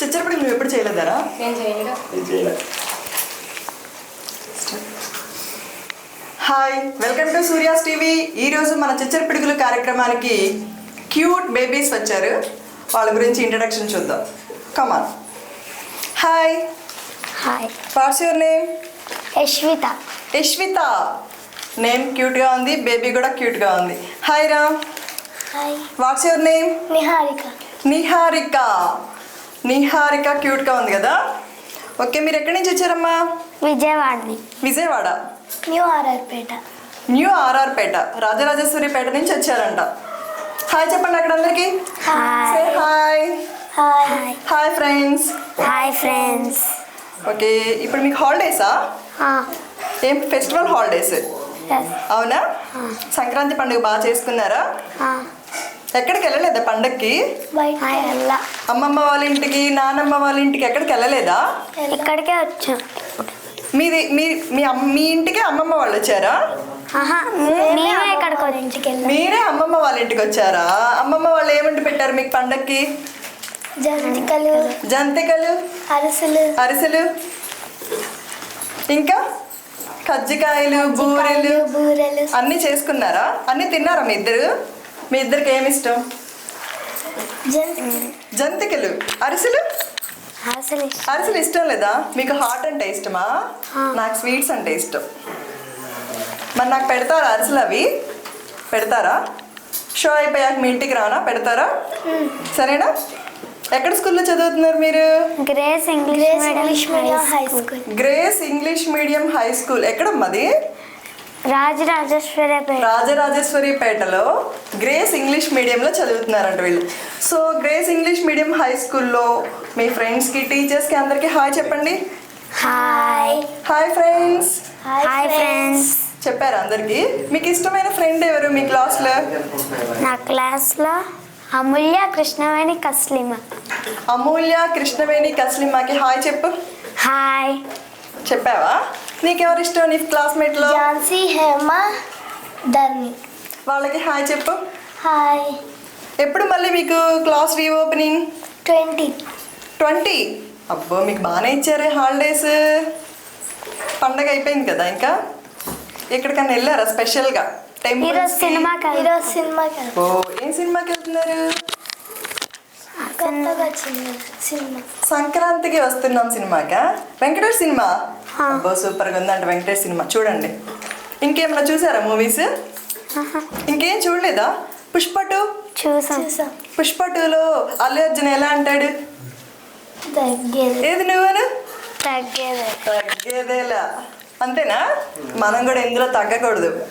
చిచ్చరపడి నువ్వు ఎప్పుడు చేయలేదారా నేను చేయలేదు. నేను hi welcome to Surya's TV ఈరోజు మన చిచ్చర పిడుగులు కార్యక్రమానికి క్యూట్ బేబీస్ వచ్చారు. వాళ్ళ గురించి ఇంట్రడక్షన్ చూద్దాం. Come on hi hi what's your name Yashwitha. Yashwitha. Name క్యూట్గా ఉంది బేబీ కూడా క్యూట్గా ఉంది. హాయ్ రా hi what's your name Niharika. Niharika Niharika క్యూట్గా ఉంది కదా? ఓకే మీరు ఎక్కడి నుంచి వచ్చారమ్మా? విజయవాడని. విజయవాడ? న్యూ ఆర్ఆర్పేట. న్యూ ఆర్ఆర్ పేట రాజరాజేశ్వరి పేట నుంచి వచ్చారంట. హాయ్ చెప్పండి అక్కడ అందరికి. Hi. Hi. Friends hi friends okay ఇప్పుడు మీకు హాలిడేసా? ఏం ఫెస్టివల్ హాలిడేస్? అవునా? సంక్రాంతి పండుగ బాగా చేసుకున్నారా? ఎక్కడికి వెళ్ళలేదా వెళ్ళా. అమ్మమ్మ వాళ్ళ ఇంటికి నానమ్మ వాళ్ళ ఇంటికి ఎక్కడికి వెళ్ళలేదా? ఇక్కడికే వచ్చాం. మీది మీ మీ అమ్మ మీ ఇంటికి అమ్మమ్మ వాళ్ళు వచ్చారా? మీరే అమ్మమ్మ వాళ్ళ ఇంటికి వచ్చారా? అమ్మమ్మ వాళ్ళు ఏమంటి పెట్టారు మీకు పండక్కి? జంతికలు జంతికలు అరిసెలు. అరిసెలు. ఇంకా? కజ్జికాయలు బూరెలు. బూరెలు. అన్నీ చేసుకున్నారా? అన్నీ తిన్నారా మీ ఇద్దరు? మీ ఇద్దరికి ఏమి ఇష్టం? జంతికలు. అరిసెలు? అరిసెలు అరిసెలు ఇష్టం లేదా? మీకు హాట్ అంటే ఇష్టమా. నాకు స్వీట్స్ అంటే ఇష్టం. మరి నాకు పెడతారా అరిసెలు అవి? పెడతారా? షో అయిపోయాక మీ ఇంటికి రానా? పెడతారా? సరేనా? ఎక్కడ స్కూల్లో చదువుతున్నారు మీరు? Grace English English medium high school Grace English medium high school ఎక్కడమ్మది Rajarajeswarapeta. Rajarajeshwari పేటలో గ్రేస్ ఇంగ్లీష్ మీడియంలో చదువుతున్నారంట వీళ్ళు. So Grace English medium high స్కూల్లో మీ ఫ్రెండ్స్కి టీచర్స్కి అందరికీ హాయ్ చెప్పండి. Hi. Hi friends. Hi friends. చెప్పారు అందరికి? మీకు ఇష్టమైన ఫ్రెండ్ ఎవరు మీ క్లాస్లో? నా క్లాస్లో అమూల్య కృష్ణవేణి కస్లిమ. అమూల్య కృష్ణవేణి కస్లిమాకి హాయ్ చెప్పు. హాయ్. చెప్పావా? నీకెవరు ఇష్టం నీ క్లాస్మేట్లో ఝాన్సీ హేమ ధర్ని వాళ్ళకి హాయ్ చెప్పు. హాయ్. ఎప్పుడు మళ్ళీ మీకు క్లాస్ రీఓపెనింగ్? ట్వంటీ. ట్వంటీ? అబ్బో మీకు బాగానే ఇచ్చారే హాలిడేస్ పండగ అయిపోయింది కదా ఇంకా? ఎక్కడికన్నా వెళ్ళారా స్పెషల్గా ఈరోజు సినిమాకి ఈరోజు సినిమాకి ఓ ఏం సినిమాకి వెళ్తున్నారు? కొత్తగా వచ్చింది సినిమా. సంక్రాంతికి వస్తున్నాం సినిమాకా? వెంకటేష్ సినిమా. అబ్బో సూపర్గా ఉందంట వెంకటేష్ సినిమా. చూడండి. ఇంకేమైనా చూసారా మూవీస్ ఇంకేం చూడలేదా? పుష్ప టూ? చూసాం. పుష్ప టూలో అల్లు అర్జున్ ఎలా అంటాడు? తగ్గేది. ఏది నువ్వను? తగ్గేది. తగ్గేదేలా. అంతేనా? మనం కూడా ఇందులో తగ్గకూడదు.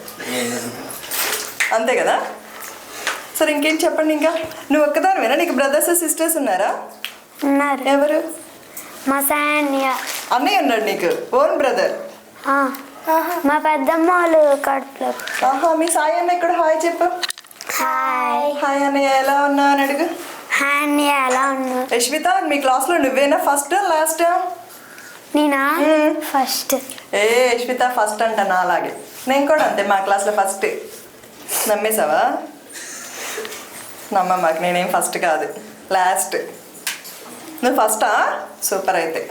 అంతే కదా? సరే ఇంకేం చెప్పండి ఇంకా? నువ్వు ఒక్కదానివేనా? నీకు బ్రదర్స్ సిస్టర్స్ ఉన్నారా? ఉన్నారు. ఎవరు? మా సాన్య. అన్నయ్య ఉన్నాడు నీకు. Own brother. ఆ. మా పెద్దమ్మ వాళ్ళు ఆహా మీ సాయి అన్న ఇక్కడ హాయ్ చెప్పు. హాయ్. హాయ్ అన్నయ్య ఎలా ఉన్నావు అని అడుగు. హాయ్ ఎలా ఉన్నారు యశ్విత మీ క్లాస్లో నువ్వేనా? First last? నేనా. ఫస్ట్. ఏ యశ్విత ఫస్ట్ అంట నా అలాగే. నేను కూడా అంతే మా క్లాస్లో ఫస్ట్. నమ్మేశావా? నమ్మ మాకు నేనేం ఫస్ట్ కాదు. లాస్ట్. నువ్వు ఫస్టా? సూపర్ అయితే.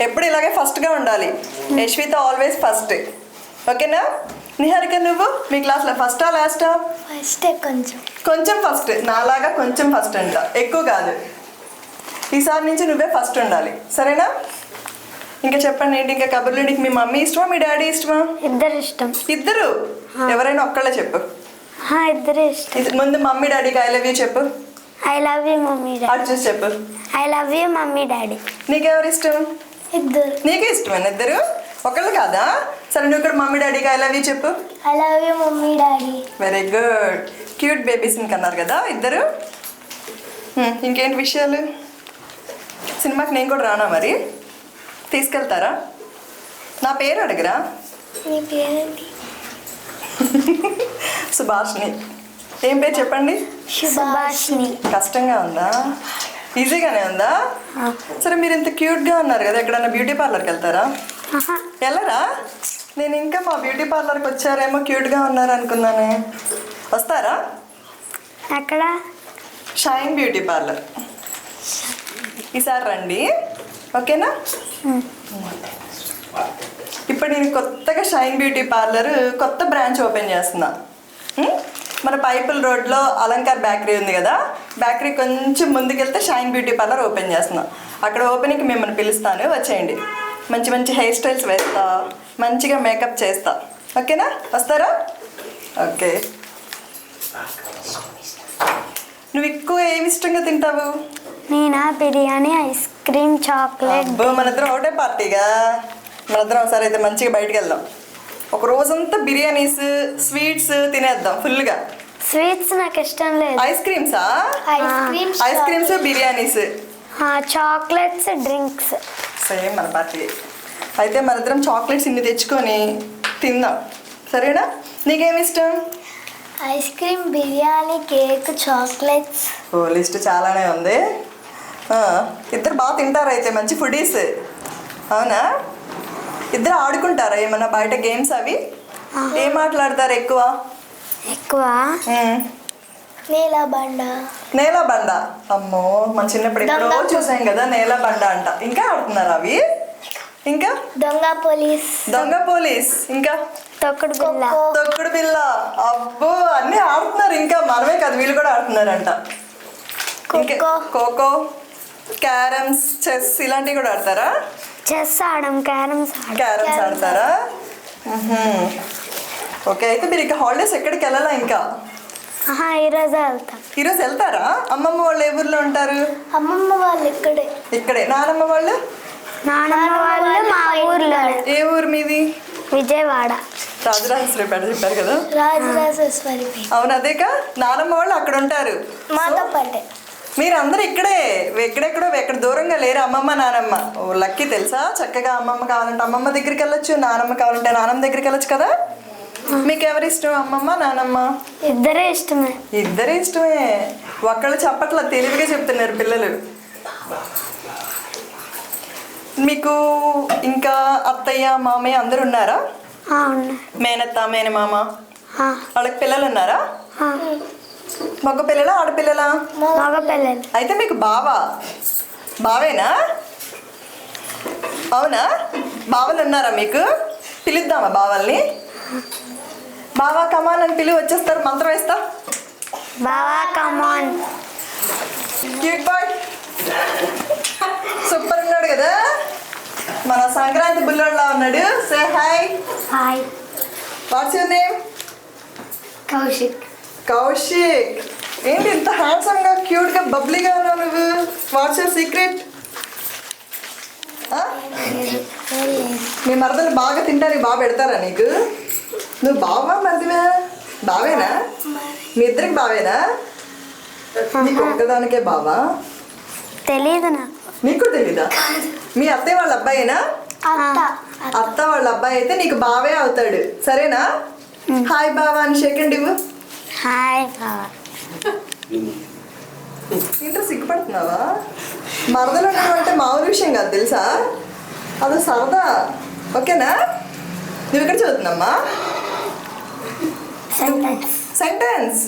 ఎప్పుడు ఇలాగే ఫస్ట్గా ఉండాలి. యశ్విత ఆల్వేస్ ఫస్ట్ ఓకేనా? నిహారిక నువ్వు? మీ క్లాస్లో ఫస్టా లాస్టా ఫస్ట్ కొంచెం. కొంచెం ఫస్ట్ నాలాగా కొంచెం ఫస్ట్ అంట. ఎక్కువ కాదు. ఈసారి నుంచి నువ్వే ఫస్ట్ ఉండాలి. సరేనా? ఇంకా చెప్పండి ఏంటి? ఇంకా కబుర్లు నీకు మీ మమ్మీ ఇష్టమా మీ డాడీ ఇష్టమా? ఇద్దరు ఇష్టం. ఇద్దరు? ఎవరైనా ఒక్కళ్ళే చెప్పు. ఇద్దరు ఇష్టం. ముందు మమ్మీ డాడీకి ఐ లవ్ యూ చెప్పు. I love you mummy daddy. చూసి చెప్పు. I love you mummy daddy. నీకెవరు ఇష్టం? ఇద్దరు. నీకే ఇష్టమేనా ఇద్దరు? ఒకళ్ళు కాదా? సరే నువ్వు ఇక్కడ మమ్మీ డాడీకి ఐ లవ్ యూ చెప్పు. I love you mummy daddy. Very good cute babies కన్నారు కదా ఇద్దరు? హ్మ్, ఇంకేంటి విషయాలు? సినిమాకి నేను కూడా రానా మరి? తీసుకెళ్తారా? నా పేరు అడగరా? నీ పేరేంటి? సుభాష్ని ఏం పేరు చెప్పండి? సుభాష్ని కష్టంగా ఉందా? ఈజీగానే ఉందా? సరే మీరు ఇంత క్యూట్గా ఉన్నారు కదా ఎక్కడన్నా బ్యూటీ పార్లర్కి వెళ్తారా? వెళ్ళరా? నేను ఇంకా మా బ్యూటీ పార్లర్కి వచ్చారేమో క్యూట్గా ఉన్నారు అనుకున్నానే. వస్తారా? ఎక్కడ? Shine beauty parlour. ఈసారి రండి. ఓకేనా? ఇప్పుడు నేను కొత్తగా షైన్ బ్యూటీ పార్లర్ కొత్త బ్రాంచ్ ఓపెన్ చేస్తున్నా? మన పైపుల్ రోడ్లో అలంకార్ బేకరీ ఉంది కదా. బేకరీ కొంచెం ముందుకెళ్తే షైన్ బ్యూటీ పార్లర్ ఓపెన్ చేస్తున్నా. అక్కడ ఓపెనింగ్కి మిమ్మల్ని పిలుస్తాను. వచ్చేయండి. మంచి మంచి హెయిర్ స్టైల్స్ వేస్తా. మంచిగా మేకప్ చేస్తా. ఓకేనా? వస్తారా? ఓకే. నువ్వు ఎక్కువ ఏమి ఇష్టంగా తింటావు? నేనా? Biryani ice cream chocolate. మనిద్దరం ఒకటే పార్టీగా. మనిద్దరం ఒకసారి అయితే మంచిగా బయటికి వెళ్దాం. ఒక రోజంతా బిర్యానీస్ స్వీట్స్ తినేద్దాం ఫుల్గా స్వీట్స్ నాకు ఇష్టం లేదు. Ice క్రీమ్సా? Ice cream ice creams biryanis. Chocolates drinks. Same మన పార్టీ. అయితే మనిద్దరం చాక్లెట్స్ ఇన్ని తెచ్చుకొని తిందాం. సరేనా? నీకేమి ఇష్టం? Ice cream biryani cake chocolates. ఓ లిస్ట్ చాలానే ఉంది. ఇద్దరు బాగా తింటారు అయితే మంచి ఫుడీస్. అవునా? ఇద్దరు ఆడుకుంటారా? ఏమన్నా బయట గేమ్స్ అవి? ఏం మాట్లాడతారు ఎక్కువ? ఎక్కువ. నీల బండ. నేల బండ. అమ్మో మన చిన్నప్పుడు ఎప్పుడో. చూసాం కదా నేల బండ అంట. ఇంకా ఆడుతున్నారు అవి? ఇంకా? దొంగ పోలీస్. దొంగ పోలీస్. ఇంకా? తొక్కుడు బిల్ల తొక్కుడు బిల్ల అబ్బో అన్ని ఆడుతున్నారు. ఇంకా మనమే కదా వీళ్ళు కూడా ఆడుతున్నారంట. ఖోఖో క్యారమ్స్ చెస్ ఇలాంటివి కూడా ఆడతారా? చెస్ ఆడం క్యారమ్స్ క్యారమ్స్ ఆడతారా. ఓకే అయితే మీరు ఇక హాలిడేస్ ఎక్కడికి వెళ్ళాలా ఇంకా? ఈరోజు వెళ్తాం. ఈరోజు వెళ్తారా? అమ్మమ్మ వాళ్ళు ఏ ఊర్లో ఉంటారు? అమ్మమ్మ వాళ్ళు ఇక్కడే. ఇక్కడే. నానమ్మ వాళ్ళు? నానమ్మ వాళ్ళు మా ఊర్లో. ఏ ఊరు మీది? విజయవాడ. రాజరాజేశ్వరిపేట చెప్పారు కదా. రాజరాజేశ్వరి అవును అదేకా నానమ్మ వాళ్ళు అక్కడ ఉంటారు. మాతో పాటే. మీరు అందరు ఇక్కడే ఎక్కడెక్కడో ఎక్కడ దూరంగా లేరు. అమ్మమ్మ నానమ్మ. ఓ లక్కీ తెలుసా? చక్కగా అమ్మమ్మ కావాలంటే అమ్మమ్మ దగ్గరికి వెళ్ళొచ్చు నానమ్మ కావాలంటే నానమ్మ దగ్గరికి వెళ్ళొచ్చు కదా? మీకు ఎవరి ఇష్టం? అమ్మమ్మ నానమ్మ? ఇద్దరే ఇష్టమే. ఇద్దరు ఇష్టమే. ఒక్కళ్ళు చెప్పట్ల తెలివిగా చెప్తున్నారు పిల్లలు. మీకు ఇంకా అత్తయ్య మామయ్య అందరు ఉన్నారా? మేనత్త మేనమామ? వాళ్ళకి పిల్లలు ఉన్నారా. మగ పిల్లలా ఆడపిల్లలా? మగ పిల్లలు అయితే మీకు బావా? బావేనా? అవునా? బావలు ఉన్నారా మీకు? పిలుద్దామా బావల్ని? బావా కమాన్ అని పిలివి వచ్చేస్తారు మంత్రం వేస్తా. బావా కమాన్ క్యూట్ బాయ్ సూపర్ ఉన్నాడు కదా? మన సంక్రాంతి బుల్లోడ్లా ఉన్నాడు. Say hi hi what's your name Kaushik. Kaushik ఏంటి ఇంత హ్యాండ్సమ్గా క్యూట్గా బబ్లీగా ఉన్నావు నువ్వు? వాట్స్ యువర్ సీక్రెట్ మీ మరదలు బాగా తింటారు బాగా పెడతారా నీకు? నువ్వు బావా మరదివా? బావేనా? మీ ఇద్దరికి బావేనా? నీకు ఒక్కదానికే బావా? తెలీదు నాకు. తెలీదా? మీ అత్తయ్య వాళ్ళ అబ్బాయినా? అత్త. అత్త వాళ్ళ అబ్బాయి అయితే నీకు బావే అవుతాడు. సరేనా? హాయ్ బావా అని సెకండ్ ఇవ్వు హాయ్ బావా ఇంట్లో సిగ్గుపడుతున్నావా? మరదలు ఉండడం అంటే మామూలు విషయం కాదు తెలుసా? అది సరదా. ఓకేనా? నువ్వు ఇక్కడ చదువుతున్నామ్మా? సెంటెన్స్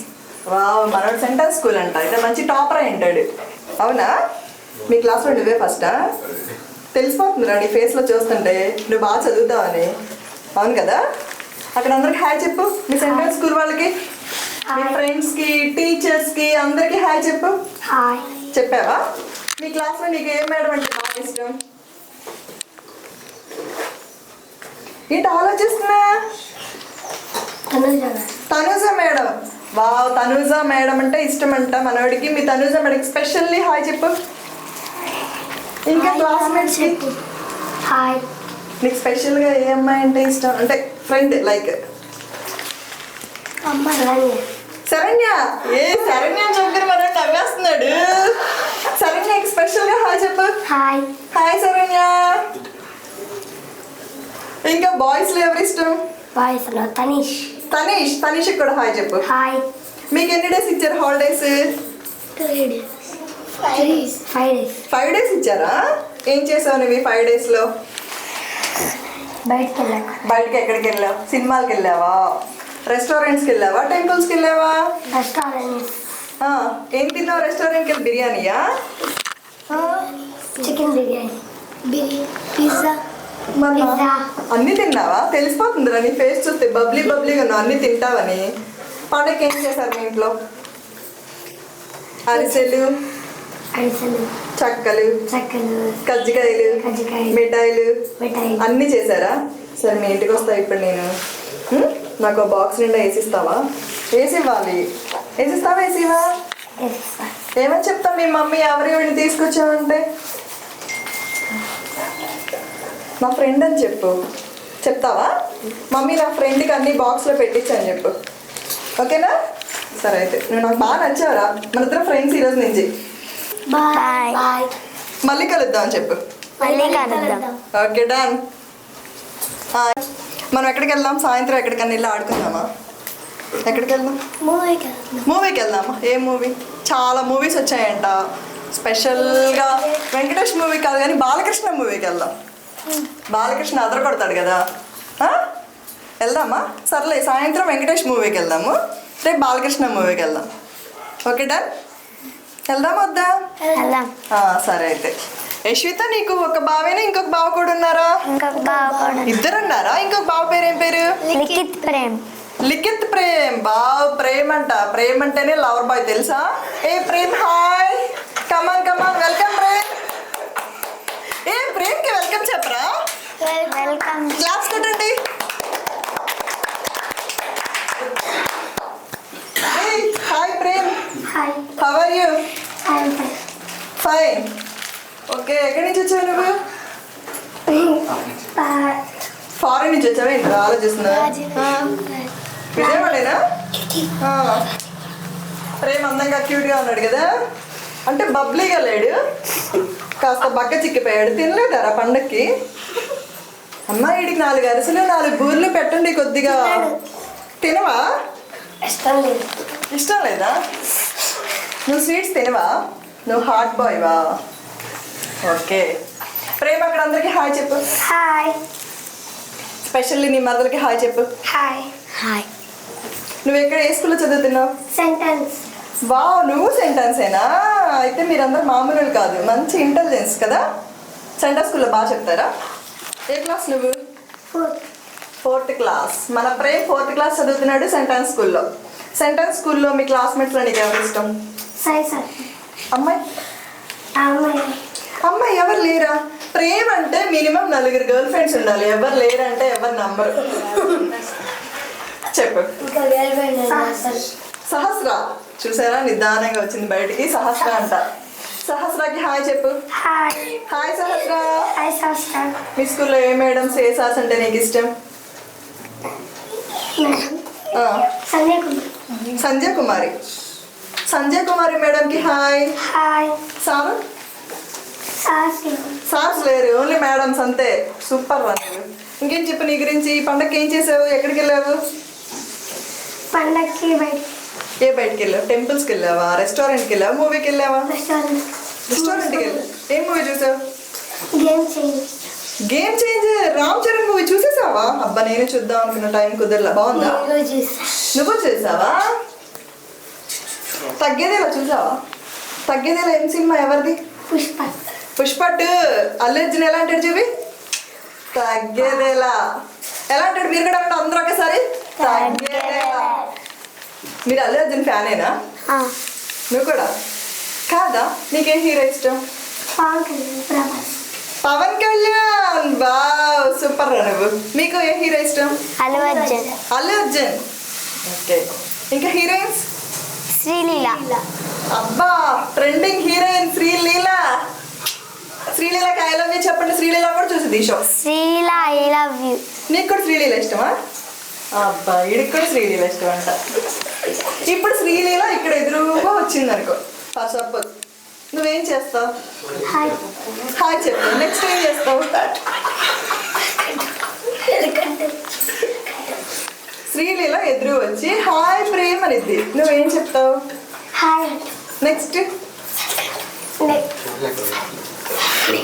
వావ్ మనోడు సెంటెన్స్ స్కూల్ అంట. అయితే మంచి టాపర్ అయి ఉంటాడు అవునా? మీ క్లాస్లో నువ్వే ఫస్టా తెలిసిపోతుందిరా నీ ఫేస్లో చూస్తుంటే. నువ్వు బాగా చదువుతావని. అవును కదా? అక్కడ అందరికి హాయ్ చెప్పు. మీ సెంటెన్స్ స్కూల్ వాళ్ళకి. మీ ఫ్రెండ్స్కి టీచర్స్కి అందరికీ హాయ్ చెప్పు. హాయ్ చెప్పావా? మీ క్లాస్లో నీకు ఏం మేడం అంటే బాగా ఇష్టం? ఏంటి ఆలోచిస్తున్నా? Tanuja madam. Wow Tanuja madam అంటే ఇష్టం అంట మనోడికి మీ తనూజ మేడం స్పెషల్లీ హాయ్ చెప్పు. ఇంకా క్లాస్మేట్స్ హాయ్ నీకు స్పెషల్గా ఏ అమ్మాయి అంటే ఇష్టం? అంటే ఫ్రెండ్ లైక్ అమ్మ రాణి. శరణ్య. ఏ శరణ్య అని చెప్పారు మనం నవ్వేస్తున్నాడు శరణ్యకి స్పెషల్గా హాయ్ చెప్పు. హాయ్. హాయ్ శరణ్య. ఇంకా బాయ్స్లో ఎవరు ఇష్టం? బాయ్స్లో తనీష్. తనీష్. తనీష్కి కూడా హాయ్ చెప్పు. హాయ్. మీకు ఎన్ని డేస్ ఇచ్చారు holidays days five days five days days ఇచ్చారా? ఏం చేసావు నువ్వు ఫైవ్ డేస్లో బయటకు వెళ్ళాక. బయటకి ఎక్కడికి వెళ్ళావు? సినిమాలకి వెళ్ళావా? రెస్టారెంట్స్కి వెళ్ళావా? టెంపుల్స్కి వెళ్ళావా? రెస్టారెంట్స్ ఏం తిన్నావు రెస్టారెంట్కి వెళ్ళి బిర్యానీయా? చికెన్ బిర్యానీ. పిజ్జా. అన్ని తిన్నావా? తెలిసిపోతుందిరా నీ ఫేస్ చూస్తే బబ్లీ బబ్లీగా ఉన్నావు అన్ని తింటావని. పండగకి ఏం చేశారు మీ ఇంట్లో? అరిసెలు చక్కలు కజ్జికాయలు మిఠాయిలు మిఠాయి అన్నీ చేశారా? సరే మీ ఇంటికి వస్తా ఇప్పుడు నేను? నాకు బాక్స్ నిండా వేసిస్తావా వేసి ఇవ్వాలి. వేసిస్తావా వేసివా ఏమని చెప్తాం మీ మమ్మీ ఎవరి తీసుకొచ్చావంటే? మా ఫ్రెండ్ అని చెప్పు. చెప్తావా? మమ్మీ నా ఫ్రెండ్కి అన్ని బాక్స్లో పెట్టించని చెప్పు. ఓకేనా? సరే అయితే. నువ్వు నాకు బాగా నచ్చావరా. మన ఇద్దరం ఫ్రెండ్స్ ఈరోజు నుంచి. మళ్ళీ కలుద్దాం అని చెప్పు. Okay done. మనం ఎక్కడికి వెళ్దాం? సాయంత్రం ఎక్కడికన్నా వెళ్ళి ఆడుకుందామా? ఎక్కడికి వెళ్దాం మూవీకి మూవీకి వెళ్దామా? ఏ మూవీ? చాలా మూవీస్ వచ్చాయంట. స్పెషల్గా వెంకటేష్ మూవీ కాదు కానీ బాలకృష్ణ మూవీకి వెళ్దాం. బాలకృష్ణ అదర కొడతాడు కదా? వెళ్దామా? సర్లే సాయంత్రం వెంకటేష్ మూవీకి వెళ్దాము. రేపు బాలకృష్ణ మూవీకి వెళ్దాం. Okay done? వెళ్దాం. వద్దా సరే అయితే. యశ్విత నీకు ఒక బావేనా? ఇంకొక బావ కూడా ఉన్నారా? ఇంకొక బావ కూడా ఇద్దరు ఉన్నారా ఇంకొక బావ పేరు ఏం పేరు? లిఖిత్ ప్రేమ్. లిఖిత్ ప్రేమ్. బావ్ ప్రేమ్ అంట. ప్రేమ్ అంటేనే లవర్ బాయ్ తెలుసా? ఏ Prem hi. Come on come on welcome Prem. ఏ ప్రేమ్కి వెల్కమ్ చెప్పరా వెల్కమ్ క్లాప్స్ కొట్టండి hi Prem. Hi how are you fine okay ఎక్కడి నుంచి వచ్చావు నువ్వు? ఫారెన్ నుంచి వచ్చావా? ఏంటి? ఆలోచిస్తున్నా విజయవాడేనా. ప్రేమ్ అందంగా క్యూట్గా ఉన్నాడు కదా? అంటే బబ్లీగా లేడు. కాస్త బక్క చిక్కిపోయాడు. తినలేదారా పండక్కి? అమ్మా వీడికి నాలుగు అరిసెలు నాలుగు బూర్లు పెట్టండి కొద్దిగా. తినవా? ఇష్టం లేదు. ఇష్టం లేదా? నువ్వు స్వీట్స్ తినవా? నువ్వు హాట్ బాయ్వా ఓకే. ప్రేమ అక్కడ అందరికి హాయ్ చెప్పు. హాయ్. స్పెషల్లీ నీ మదర్కి హాయ్ చెప్పు. హాయ్. హాయ్. నువ్వు ఎక్కడ ఏ స్కూల్లో చదువుతున్నావు? సెంటెన్స్. వావ్ నువ్వు సెంటెన్సేనా? అయితే మీరందరూ మామూలు కాదు. మంచి ఇంటెలిజెన్స్ కదా? సెంటర్ స్కూల్లో బాగా చెప్తారా? ఏ క్లాస్ నువ్వు? ఫోర్త్. క్లాస్. మన ప్రేమ్ ఫోర్త్ క్లాస్ చదువుతున్నాడు సెంటెన్స్ స్కూల్లో. సెంటెన్స్ స్కూల్లో మీ క్లాస్మేట్స్లో నీకు ఎవరు ఇష్టం? సాయి సార్ అమ్మాయి అమ్మాయి. అమ్మాయి ఎవరు లేరా? ప్రేమ్ అంటే మినిమం నలుగురు గర్ల్ ఫ్రెండ్స్ ఉండాలి. ఎవరు లేరంటే ఎవరు నంబరు చెప్పు. సహస్ర. చూసారా? నిదానంగా వచ్చింది బయటికి. సహస్ర అంట. సహస్రకి హాయ్ చెప్పు. Hi. Hi Sahasra. Hi sir మీ స్కూల్లో ఏ మేడమ్స్ ఏ సార్స్ అంటే నీకు ఇష్టం? సంజయ్ కుమార్. సంజయ్ కుమారి. మేడంకి హాయ్. హాయ్. సార్ సార్స్ లేరు ఓన్లీ మేడమ్స్ అంతే. సూపర్ వన్ ఇంకేం చెప్పు నీ గురించి? ఈ పండగకి ఏం చేసావు? ఎక్కడికి వెళ్ళావు? బయట. ఏ బయటికి వెళ్ళావు? టెంపుల్స్కి వెళ్ళావా? రెస్టారెంట్కి వెళ్ళావా? మూవీకి వెళ్ళావా? రెస్టారెంట్ రెస్టారెంట్కి వెళ్ళావు ఏ మూవీ చూసావు? Game change Ram Charan movie చూసేసావా? అబ్బా నేను చూద్దాం అనుకున్న టైం కుదరలా. బాగుందా? నువ్వు చూసావా? తగ్గేదేలా చూసావా? తగ్గేదేలా ఏం సినిమా ఎవరిది? పుష్ప. పుష్ప టూ అల్లు అర్జున్ ఎలా అంటాడు చూపి? తగ్గేదేలా. ఎలా అంటాడు మీరు కూడా అనండి అందరూ ఒకసారి? తగ్గేదేలా. మీరు అల్లు అర్జున్ ఫ్యానేనా? నువ్వు కూడా? కాదా? నీకేం హీరో ఇష్టం? పవన్ కళ్యాణ్ వావ్ సూపర్ రా నువ్వు. మీకు ఏ హీరో ఇష్టం? అల్లు అర్జున్. అల్లు అర్జున్. ఓకే. ఇంకా హీరోయిన్స్? శ్రీలీల. అబ్బా ట్రెండింగ్ హీరోయిన్ శ్రీలీల. శ్రీలీలకి ఐ లవ్ యూ చెప్పండి శ్రీలీల కూడా చూసింది ఈ show Sreeleela I love you నీకు కూడా శ్రీలీల ఇష్టమా? అబ్బా వీడికి కూడా శ్రీలీల ఇష్టం అంట ఇప్పుడు శ్రీలీల ఇక్కడ ఎదురుగా వచ్చింది అనుకో. ఫర్ సపోజ్ నువ్వేం చేస్తావు? హాయ్ హాయ్ చెప్పు. నెక్స్ట్ ఏం చేస్తావు? శ్రీలీల ఎదురు వచ్చి హాయ్ ప్రేమ్ అనిద్ది. నువ్వేం చెప్తావు? హాయ్ నెక్స్ట్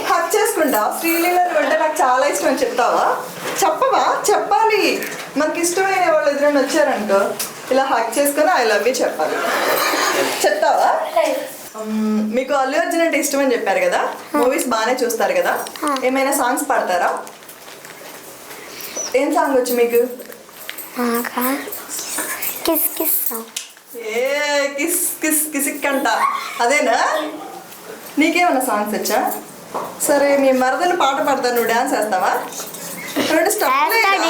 హక్ చేసుకుంటా? శ్రీలీల అంటే నాకు చాలా ఇష్టం చెప్తావా? చెప్పవా? చెప్పాలి. మనకి ఇష్టమైన వాళ్ళు ఎదురైనా వచ్చారనుకో ఇలా హక్ చేసుకొని ఐ లవ్ యూ చెప్పాలి. చెప్తావా? మీకు అల్లు అర్జున్ అంటే ఇష్టం అని చెప్పారు కదా? మూవీస్ బాగానే చూస్తారు కదా. ఏమైనా సాంగ్స్ పాడతారా? ఏం సాంగ్ వచ్చు మీకు? Kiss kiss. ఏ కిస్ కిస్ కిసిక్ అంట అదేనా? నీకేమన్నా సాంగ్స్ వచ్చా? సరే మీ మరదలు పాట పాడతాను నువ్వు డాన్స్ వేస్తావా? రెండు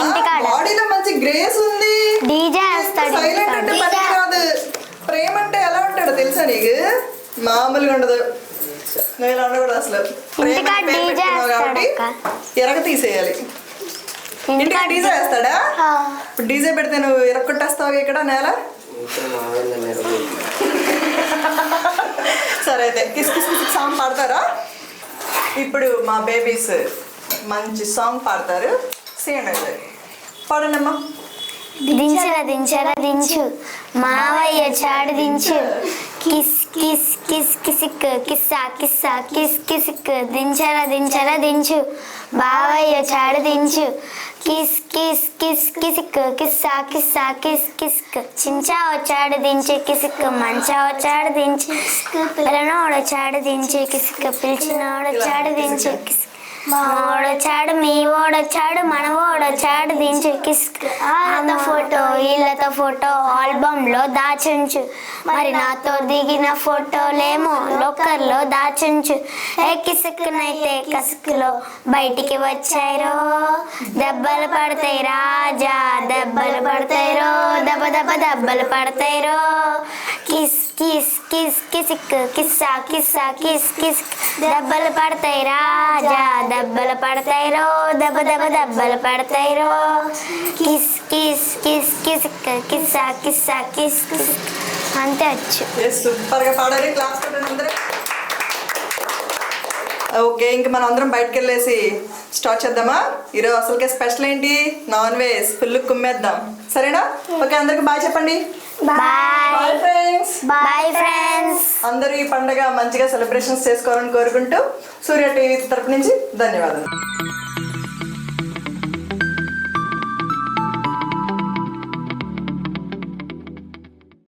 ఇంటికాడ. బాడీలో మంచి గ్రేస్ ఉంది. డీజే సైలెంట్ అంటే. పని కాదు. ప్రేమ అంటే ఎలా ఉంటాడో తెలుసా నీకు? మామూలుగా ఉండదు. నువ్వు ఇలా ఉండకూడదు అసలు. ప్రేమ కాబట్టి. ఎరగ తీసేయాలి. ఇంటికి డీజే వేస్తాడా? డీజే పెడితే నువ్వు ఎరక్కొట్టేస్తావు ఇక్కడ నేల? సరే అయితే కిస్ కిస్ కిస్ సాంగ్ పాడతారా? ఇప్పుడు మా బేబీస్ మంచి సాంగ్ పాడతారు. సీనండి పాడనమ్మా. దించరా దించరా దించు మావయ్య చాడు దించు కిస్ కిస్ కిస్ కిసిక్ కిస్సా కిస్సా కిస్ కిసిక్ దించర దించర దించు. బావయ్య చాడు దించు. కిస్ కిస్ కిస్ కిసిక్ కిస్సా కిస్సా కిస్ కిస్క్. చించా వచ్చాడు దించి కిసిక్ మంచా వచ్చాడు దించి పిల్లనోడు చాడు దించి కిసిక్ పిలిచినోడు చాడు దించి కిసిక్. మావోడొచ్చాడు మీ ఓడొచ్చాడు మన ఓడొచ్చాడు దించు కిస్క్ ఆమె ఫోటో వీళ్ళతో ఫోటో ఆల్బమ్లో దాచుంచు. మరి నాతో దిగిన ఫోటోలేమో లోకర్లో దాచుంచు. ఏ కిసుక్కునైతే కసుకులో బయటికి వచ్చాయిరో దెబ్బలు పడతాయి రాజా దెబ్బలు పడతాయిరో దెబ్బ దెబ్బ దెబ్బలు పడతాయిరో కిస్ కిస్ కిస్ కిసిక్ కిస్సా కిస్సా కిస్ కిస్ దెబ్బలు పడతాయి రాజా దెబ్బలు పడతాయిరో దెబ్బ దెబ్బ దెబ్బలు పడతాయిరో కిస్ కిస్ కిస్ కిసిక్ కిస్సా కిస్సా కిస్ కిస్ అంతే వచ్చు సూపర్గా పాడారు. క్లాస్ ఓకే ఇంక మనం అందరం బయటకు వెళ్ళేసి స్టార్ట్ చేద్దామా? ఈరోజు అసలుకే స్పెషల్ ఏంటి? నాన్ వెజ్ ఫుల్ కుమ్మేద్దాం. సరేనా? ఓకే అందరికి బాయ్ చెప్పండి. బాయ్ ఫ్రెండ్స్ బాయ్ ఫ్రెండ్స్ అందరూ ఈ పండగ మంచిగా సెలబ్రేషన్స్ చేసుకోవాలని కోరుకుంటూ సూర్య టీవీ తరపు నుంచి ధన్యవాదాలు.